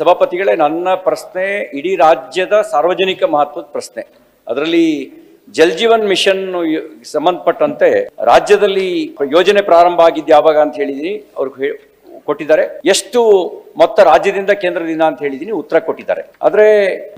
ಸಭಾಪತಿಗಳೇ, ನನ್ನ ಪ್ರಶ್ನೆ ಇಡೀ ರಾಜ್ಯದ ಸಾರ್ವಜನಿಕ ಮಹತ್ವದ ಪ್ರಶ್ನೆ. ಅದರಲ್ಲಿ ಜಲ್ಜೀವನ್ ಮಿಷನ್ ಸಂಬಂಧಪಟ್ಟಂತೆ ರಾಜ್ಯದಲ್ಲಿ ಯೋಜನೆ ಪ್ರಾರಂಭ ಆಗಿದ್ದು ಯಾವಾಗ ಅಂತ ಹೇಳಿದೀನಿ ಅವ್ರಿಗೆ ಕೊಟ್ಟಿದ್ದಾರೆ. ಎಷ್ಟು ಮೊತ್ತ ರಾಜ್ಯದಿಂದ ಕೇಂದ್ರದಿಂದ ಅಂತ ಹೇಳಿದೀನಿ ಉತ್ತರ ಕೊಟ್ಟಿದ್ದಾರೆ. ಆದ್ರೆ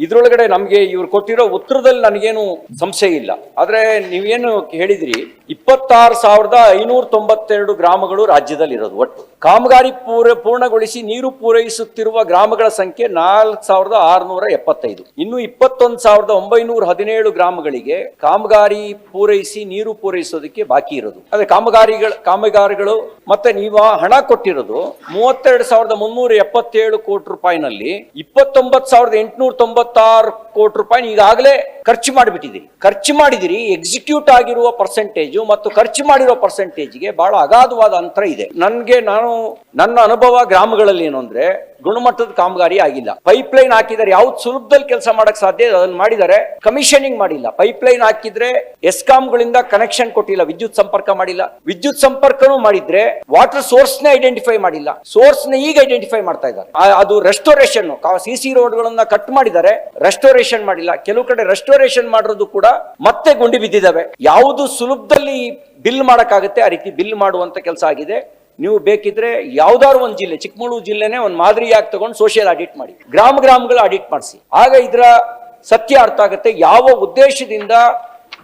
ಇದ್ರೊಳಗಡೆ ನಮ್ಗೆ ಇವ್ರು ಕೊಟ್ಟಿರೋ ಉತ್ತರದಲ್ಲಿ ನನಗೇನು ಸಂಶಯ ಇಲ್ಲ. ಆದ್ರೆ ನೀವೇನು ಹೇಳಿದ್ರಿ, ಇಪ್ಪತ್ತಾರು ಸಾವಿರದ ಐನೂರ ತೊಂಬತ್ತೆರಡು ಗ್ರಾಮಗಳು ರಾಜ್ಯದಲ್ಲಿ ಇರೋದು ಒಟ್ಟು. ಕಾಮಗಾರಿ ಪೂರ, ಪೂರ್ಣಗೊಳಿಸಿ ನೀರು ಪೂರೈಸುತ್ತಿರುವ ಗ್ರಾಮಗಳ ಸಂಖ್ಯೆ ನಾಲ್ಕು ಸಾವಿರದ ಆರುನೂರ ಎಪ್ಪತ್ತೈದು. ಇನ್ನು ಇಪ್ಪತ್ತೊಂದು ಸಾವಿರದ ಒಂಬೈನೂರ ಹದಿನೇಳು ಗ್ರಾಮಗಳಿಗೆ ಕಾಮಗಾರಿ ಪೂರೈಸಿ ನೀರು ಪೂರೈಸೋದಕ್ಕೆ ಬಾಕಿ ಇರೋದು. ಅದೇ ಕಾಮಗಾರಿಗಳ, ಕಾಮಗಾರಿಗಳು ಮತ್ತೆ ನೀವು ಹಣ ಕೊಟ್ಟಿರೋದು ಮೂವತ್ತೆರಡು ಸಾವಿರದ ಮುನ್ನೂರ ಎಪ್ಪತ್ತೇಳು ಕೋಟಿ ರೂಪಾಯಿನಲ್ಲಿ ಇಪ್ಪತ್ತೊಂಬತ್ತು ಸಾವಿರದ ಎಂಟುನೂರ ತೊಂಬತ್ತಾರು ಕೋಟಿ ರೂಪಾಯಿ ಈಗಾಗಲೇ ಖರ್ಚು ಮಾಡಿಬಿಟ್ಟಿದ್ದೀರಿ ಖರ್ಚು ಮಾಡಿದಿರಿ ಎಕ್ಸಿಕ್ಯೂಟ್ ಆಗಿರುವ ಪರ್ಸೆಂಟೇಜು ಮತ್ತು ಖರ್ಚು ಮಾಡಿರೋ ಪರ್ಸೆಂಟೇಜ್ಗೆ ಬಹಳ ಅಗಾಧವಾದ ಅಂತರ ಇದೆ. ನನಗೆ ನಾನು, ನನ್ನ ಅನುಭವ ಗ್ರಾಮಗಳಲ್ಲಿ ಏನು ಅಂದ್ರೆ, ಗುಣಮಟ್ಟದ ಕಾಮಗಾರಿ ಆಗಿಲ್ಲ. ಪೈಪ್ ಲೈನ್ ಹಾಕಿದರೆ ಯಾವ್ದು ಸುಲಭದಲ್ಲಿ ಕೆಲಸ ಮಾಡಕ್ ಸಾಧ್ಯ ಅದನ್ನ ಮಾಡಿದರೆ ಕಮಿಷನಿಂಗ್ ಮಾಡಿಲ್ಲ. ಪೈಪ್ ಲೈನ್ ಹಾಕಿದ್ರೆ ಎಸ್ಕಾಂಗಳಿಂದ ಕನೆಕ್ಷನ್ ಕೊಟ್ಟಿಲ್ಲ, ವಿದ್ಯುತ್ ಸಂಪರ್ಕ ಮಾಡಿಲ್ಲ. ವಿದ್ಯುತ್ ಸಂಪರ್ಕನೂ ಮಾಡಿದ್ರೆ ವಾಟರ್ ಸೋರ್ಸ್ನ ಐಡೆಂಟಿಫೈ ಮಾಡಿಲ್ಲ. ಸೋರ್ಸ್ನ ಈಗ ಐಡೆಂಟಿಫೈ ಮಾಡ್ತಾ ಇದ್ದಾರೆ. ಅದು ರೆಸ್ಟೋರೇಷನ್ ಸಿ ಸಿ ರೋಡ್ಗಳನ್ನ ಕಟ್ ಮಾಡಿದ್ದಾರೆ. ರೆಸ್ಟೋರೇಷನ್ ಮಾಡಿಲ್ಲ. ಕೆಲವು ಕಡೆ ರೆಸ್ಟೋರೇಷನ್ ಮಾಡಿರೋದು ಕೂಡ ಮತ್ತೆ ಗುಂಡಿ ಬಿದ್ದಿದ್ದಾವೆ. ಯಾವುದು ಸುಲಭದಲ್ಲಿ ಬಿಲ್ ಮಾಡಕ್ಕಾಗುತ್ತೆ, ಆ ರೀತಿ ಬಿಲ್ ಮಾಡುವಂತ ಕೆಲಸ ಆಗಿದೆ. ನೀವು ಬೇಕಿದ್ರೆ ಯಾವ್ದಾದ್ರು ಒಂದು ಜಿಲ್ಲೆ, ಚಿಕ್ಕಮಗಳೂರು ಜಿಲ್ಲೆನೆ ಒಂದು ಮಾದರಿಯಾಗಿ ತಗೊಂಡು ಸೋಷಿಯಲ್ ಆಡಿಟ್ ಮಾಡಿ. ಗ್ರಾಮ ಗ್ರಾಮಗಳ ಆಡಿಟ್ ಮಾಡಿಸಿ. ಆಗ ಇದರ ಸತ್ಯ ಅರ್ಥ ಆಗುತ್ತೆ. ಯಾವ ಉದ್ದೇಶದಿಂದ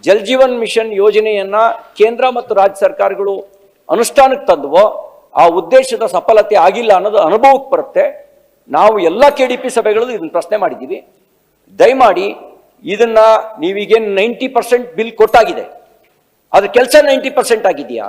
ಜಲ್ ಜೀವನ್ ಮಿಷನ್ ಯೋಜನೆಯನ್ನ ಕೇಂದ್ರ ಮತ್ತು ರಾಜ್ಯ ಸರ್ಕಾರಗಳು ಅನುಷ್ಠಾನಕ್ಕೆ ತಂದವೋ ಆ ಉದ್ದೇಶದ ಸಫಲತೆ ಆಗಿಲ್ಲ ಅನ್ನೋದು ಅನುಭವಕ್ಕೆ ಬರುತ್ತೆ. ನಾವು ಎಲ್ಲ ಕೆ ಡಿ ಪಿ ಸಭೆಗಳಲ್ಲೂ ಇದನ್ನು ಪ್ರಶ್ನೆ ಮಾಡಿದ್ದೀವಿ. ದಯಮಾಡಿ ಇದನ್ನ ನೀವೀಗೇನು ನೈಂಟಿ ಪರ್ಸೆಂಟ್ ಬಿಲ್ ಕೊಟ್ಟಾಗಿದೆ. ಅದ್ರ ಕೆಲಸ ನೈಂಟಿ ಪರ್ಸೆಂಟ್ ಆಗಿದೆಯಾ?